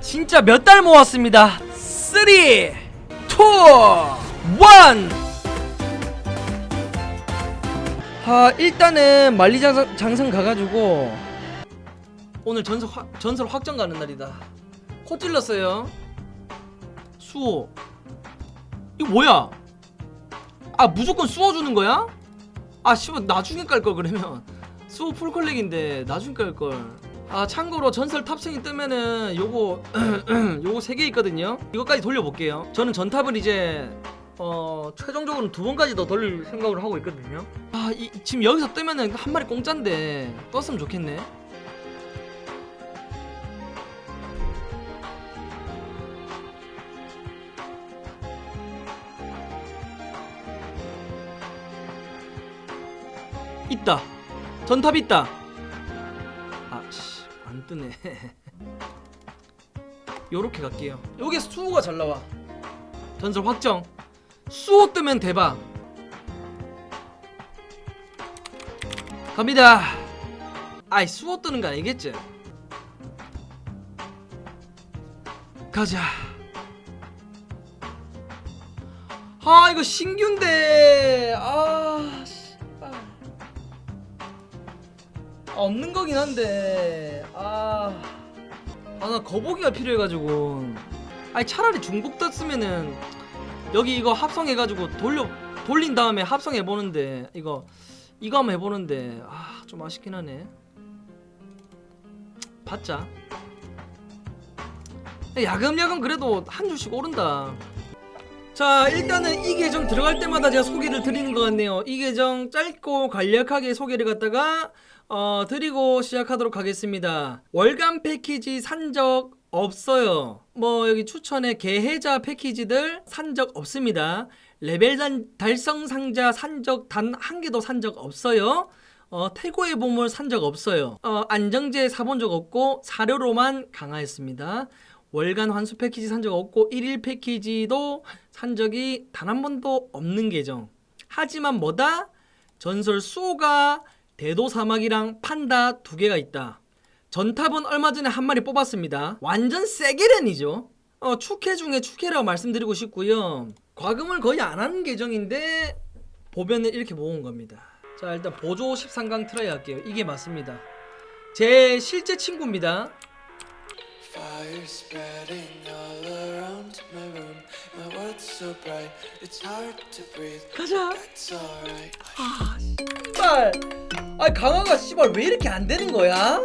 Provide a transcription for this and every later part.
진짜 몇 달 모았습니다. 3, 2, 1. 아 일단은 만리장성 장성 가가지고 오늘 전설 확 전설 확정 가는 날이다. 코 찔렀어요. 수호. 이거 뭐야? 아 무조건 수호 주는 거야? 아 씨발 나중에 깔 걸 그러면 수호 풀컬렉인데 나중에 깔 걸. 아 참고로 전설 탑승이 뜨면은 요거 요거 세개 있거든요. 이거까지 돌려볼게요. 저는 전탑을 이제 어 최종적으로 두 번까지 더 돌릴 생각을 하고 있거든요. 아 이, 지금 여기서 뜨면은 한 마리 공짜인데 떴으면 좋겠네. 있다. 전탑 있다. 뜨네. 요렇게 갈게요. 요게 수호가 잘 나와. 전설 확정. 수호 뜨면 대박. 갑니다. 아이 수호 뜨는 거 아니겠지? 가자. 아 이거 신규인데 아 없는 거긴 한데. 아. 아 나 거북이가 필요해가지고. 아니 차라리 중복 떴으면은 여기 이거 합성해가지고 돌려 돌린 다음에 합성해 보는데 이거 이거 한번 해보는데 아 좀 아쉽긴 하네. 받자. 야금야금 그래도 한 줄씩 오른다 자 일단은 이 계정 들어갈 때마다 제가 소개를 드리는 것 같네요. 이 계정 짧고 간략하게 소개를 갖다가 어, 드리고 시작하도록 하겠습니다. 월간 패키지 산적 없어요. 뭐 여기 추천에 개해자 패키지들 산 적 없습니다. 레벨 단, 달성 상자 산적 단 한 개도 산 적 없어요. 어, 태고의 보물 산 적 없어요. 어, 안정제 사본 적 없고 사료로만 강화했습니다 월간 환수 패키지 산 적 없고 1일 패키지도 산 적이 단 한 번도 없는 계정. 하지만 뭐다? 전설 수호가 대도 사막이랑 판다 두 개가 있다. 전탑은 얼마 전에 한 마리 뽑았습니다. 완전 세게렌이죠. 어, 축해 중에 축해라고 말씀드리고 싶고요. 과금을 거의 안 하는 계정인데 보면은 이렇게 모은 겁니다. 자 일단 보조 13강 트라이 할게요. 이게 맞습니다. 제 실제 친구입니다. Fire spreading all around my room. My world's so bright, it's hard to breathe. 가자. That's alright. 씨발 아 강화가 씨발 왜 이렇게 안 되는 거야?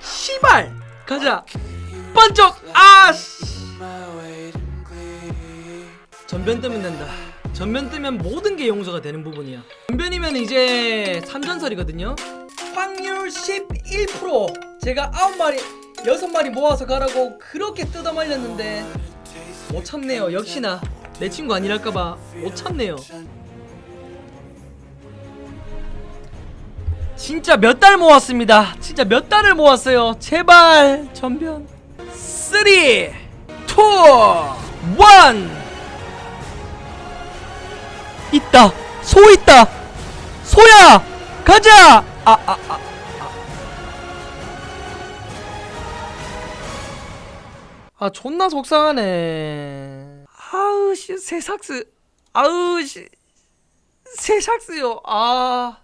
씨발 가자 번쩍 아 씨. my weight in glee. 전변 뜨면 된다 전변 뜨면 모든 게 용서가 되는 부분이야 전변이면 이제 3전설이거든요 확률 11% 제가 9마리 6마리 모아서 가라고 그렇게 뜯어 말렸는데 못 참네요 역시나 내 친구 아니랄까봐 못 참네요 진짜 몇 달 모았습니다. 진짜 몇 달을 모았어요. 제발 전변. 3 2 1 있다. 소 있다. 소야. 가자. 아아 아. 아, 아 존나 속상하네. 아우 씨 새삭스. 아우 씨 새삭스요. 아.